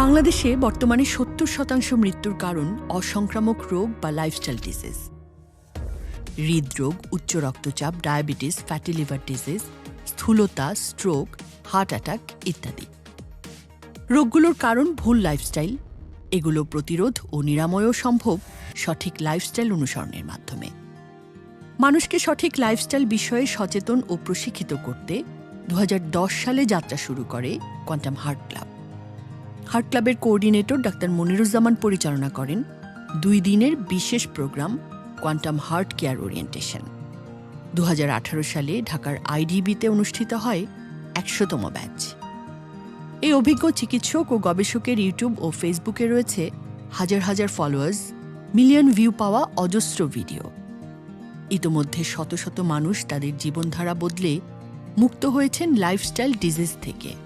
বাংলাদেশে বর্তমানে সত্তর শতাংশ মৃত্যুর কারণ অসংক্রামক রোগ বা লাইফস্টাইল ডিজিজ হৃদরোগ, উচ্চ রক্তচাপ ডায়াবেটিস ফ্যাটি লিভার ডিজিজ স্থূলতা স্ট্রোক হার্ট অ্যাটাক ইত্যাদি। রোগগুলোর কারণ ভুল লাইফস্টাইল এগুলো প্রতিরোধ ও নিরাময়ও সম্ভব সঠিক লাইফস্টাইল অনুসরণের মাধ্যমে। মানুষকে সঠিক লাইফস্টাইল বিষয়ে সচেতন ও প্রশিক্ষিত করতে দু হাজার দশ সালে যাত্রা শুরু করে কোয়ান্টাম হার্ট ক্লাব হার্ট ক্লাবের কোঅর্ডিনেটর ডাক্তার মনিরুজ্জামান পরিচালনা করেন দুই দিনের বিশেষ program quantum heart care orientation. দু হাজার আঠারো সালে ঢাকার আইডিবিতে অনুষ্ঠিত হয় একশোতম ব্যাচ। এই অভিজ্ঞ চিকিৎসক ও গবেষকের ইউটিউব ও ফেসবুকে রয়েছে হাজার হাজার ফলোয়ার্স, মিলিয়ন ভিউ পাওয়া অজস্র ভিডিও। ইতোমধ্যে শত শত মানুষ তাদের জীবনধারা বদলে মুক্ত হয়েছেন লাইফস্টাইল ডিজিজ থেকে।